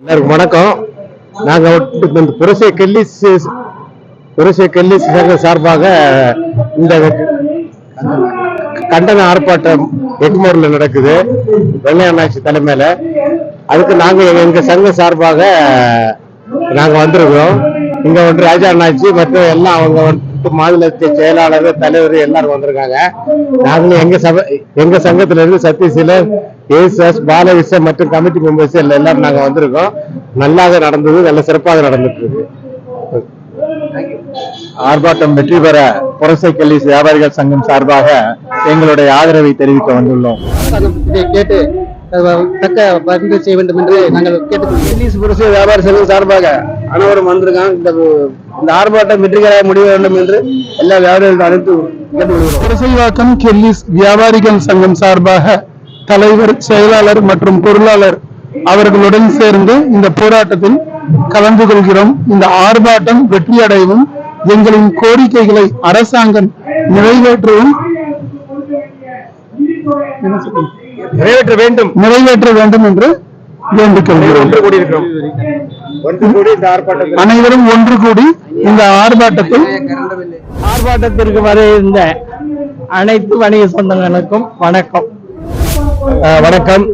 எல்லாருக்கும் வணக்கம். நாங்க இந்த புரசை கெல்லிஸ் புரசை கெல்லிஸ் சங்க சார்பாக இந்த கண்டன ஆர்ப்பாட்டம் எக்மோரில் நடக்குது. வெள்ளையண்ணாச்சி தலைமையில். அதுக்கு நாங்கள் எங்க- சங்க சார்பாக நாங்க வந்திருக்கிறோம். இங்க வந்து ராஜா அண்ணாச்சி மற்றும் எல்லாம் அவங்க வந்து மாநிலத்தை செயலாளர் தலைவர் எல்லாரும் வந்திருக்காங்க. நாங்களும் எங்க சபை எங்க சங்கத்துல இருந்து ஏசஸ் பாலகிருஷ்ணன் மற்றும் கமிட்டி மெம்பர்ஸ் எல்லாம் எல்லாரும் நாங்க வந்திருக்கோம். நல்லாக நடந்தது நல்ல சிறப்பாக நடந்துட்டு இருக்கு. ஆர்ப்பாட்டம் வெற்றி பெற புரசை கல்வி வியாபாரிகள் சங்கம் சார்பாக எங்களுடைய ஆதரவை தெரிவிக்க வந்துள்ளோம். கேட்டு தக்க பரிந்து செய்ய வேண்டும் என்று நாங்கள் இங்கிலீஷ் புரசை வியாபார சங்கம் சார்பாக அனைவரும் வந்திருக்காங்க. இந்த இந்த ஆர்ப்பாட்டம் வெற்றிகரமாக முடிய வேண்டும் என்று எல்லா வியாபாரிகளும் அனைத்து கேட்டுக்கொள்கிறோம். புரசைவாக்கம் கெல்லிஸ் வியாபாரிகள் சங்கம் சார்பாக தலைவர் செயலாளர் மற்றும் பொருளாளர் அவர்களுடன் சேர்ந்து இந்த போராட்டத்தில் கலந்து கொள்கிறோம். இந்த ஆர்ப்பாட்டம் வெற்றியடையவும் எங்களின் கோரிக்கைகளை அரசாங்கம் நிறைவேற்றவும்? நிறைவேற்ற வேண்டும். நிறைவேற்ற வேண்டும் என்று வேண்டிக் கொள்கிறோம் ஒன்று கூடியிருக்கிறோம். ஒன்று கூடி இந்த ஆர்ப்பாட்டத்தில். அனைவரும் ஒன்று கூடி இந்த ஆர்ப்பாட்டத்தில் ஆர்ப்பாட்டத்திற்கு வர இருந்த அனைத்து வணிக சொந்தங்களுக்கும் வணக்கம். வணக்கம்.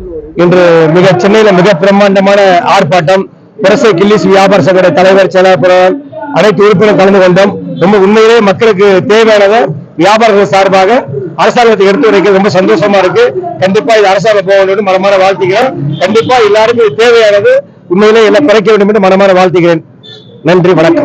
இன்று மிக சென்னையில மிக பிரம்மாண்டமான ஆர்ப்பாட்டம். பிரசை கில்லிஸ் வியாபார சங்கட தலைவர் செயலாளர் அனைத்து உறுப்பினர் கலந்து கொண்டோம். ரொம்ப உண்மையிலேயே மக்களுக்கு தேவையானதை வியாபாரிகள் சார்பாக அரசாங்கத்தை எடுத்து வைக்க ரொம்ப சந்தோஷமா இருக்கு. கண்டிப்பா இது அரசாங்கம் போக வேண்டும் மனமான வாழ்த்துகிறேன். கண்டிப்பா எல்லாருக்கும் தேவையானது. உண்மையிலே எல்லாம் குறைக்க வேண்டும் என்று மனமான வாழ்த்துகிறேன். நன்றி வணக்கம்.